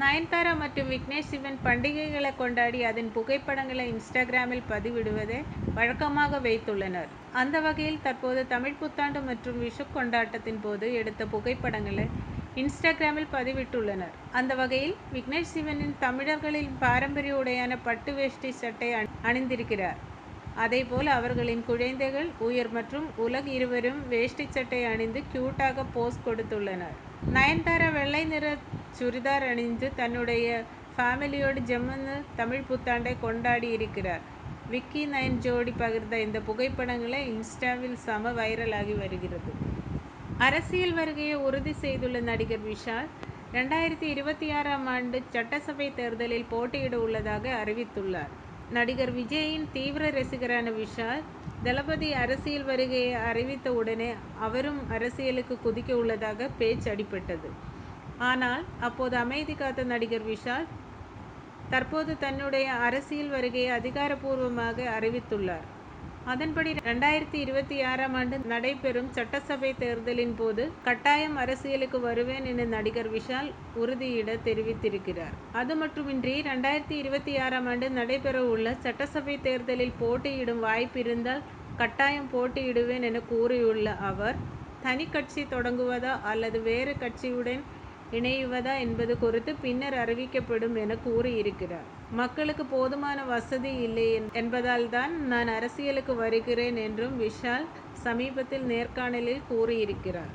நயன்தாரா மற்றும் விக்னேஷ் சிவன் பண்டிகைகளை கொண்டாடி அதன் புகைப்படங்களை இன்ஸ்டாகிராமில் பதிவிடுவதை வழக்கமாக வைத்துள்ளனர். அந்த வகையில் தற்போது தமிழ் புத்தாண்டு மற்றும் விஷு கொண்டாட்டத்தின் போது எடுத்த புகைப்படங்களை இன்ஸ்டாகிராமில் பதிவிட்டுள்ளனர். அந்த வகையில் விக்னேஷ் சிவன் தமிழர்களின் பாரம்பரிய உடையான பட்டு வேஷ்டி சட்டை அணிந்திருக்கிறார். அதேபோல் அவர்களின் குழந்தைகள் உயர் மற்றும் உலக் இருவரும் வேஷ்டி சட்டை அணிந்து கியூட்டாக போஸ் கொடுத்துள்ளனர். நயன்தாரா வெள்ளை நிற சுடிதார் அணிந்து தன்னுடைய ஃபேமிலியோடு ஜம்முன்னு தமிழ் புத்தாண்டை கொண்டாடியிருக்கிறார். விக்கி நயன் ஜோடி பகிர்ந்த இந்த புகைப்படங்களை இன்ஸ்டாவில் செம வைரலாகி வருகிறது. அரசியல் வருகையை உறுதி செய்துள்ள நடிகர் விஷால் ரெண்டாயிரத்தி இருபத்தி ஆறாம் ஆண்டு சட்டசபை தேர்தலில் போட்டியிட உள்ளதாக அறிவித்துள்ளார். நடிகர் விஜயின் தீவிர ரசிகரான விஷால் தளபதி அரசியல் வருகையை அறிவித்த உடனே அவரும் அரசியலுக்கு குதிக்க உள்ளதாக பேச்சு அடிபட்டது. ஆனால் அப்போது அமைதி காத்த நடிகர் விஷால் தற்போது தன்னுடைய அரசியல் வருகையை அதிகாரப்பூர்வமாக அறிவித்துள்ளார். அதன்படி ரெண்டாயிரத்தி இருபத்தி ஆறாம் ஆண்டு நடைபெறும் சட்டசபை தேர்தலின் போது கட்டாயம் அரசியலுக்கு வருவேன் என நடிகர் விஷால் உறுதியிட தெரிவித்திருக்கிறார். அது மட்டுமின்றி ரெண்டாயிரத்தி இருபத்தி ஆறாம் ஆண்டு நடைபெற உள்ள சட்டசபை தேர்தலில் போட்டியிடும் வாய்ப்பு இருந்தால் கட்டாயம் போட்டியிடுவேன் என கூறியுள்ள அவர் தனி கட்சி தொடங்குவதா அல்லது வேறு கட்சியுடன் இணைவதா என்பது குறித்து பின்னர் அறிவிக்கப்படும் என கூறியிருக்கிறார். மக்களுக்கு போதுமான வசதி இல்லை என்பதால் தான் நான் அரசியலுக்கு வருகிறேன் என்றும் விஷால் சமீபத்தில் நேர்காணலில் கூறியிருக்கிறார்.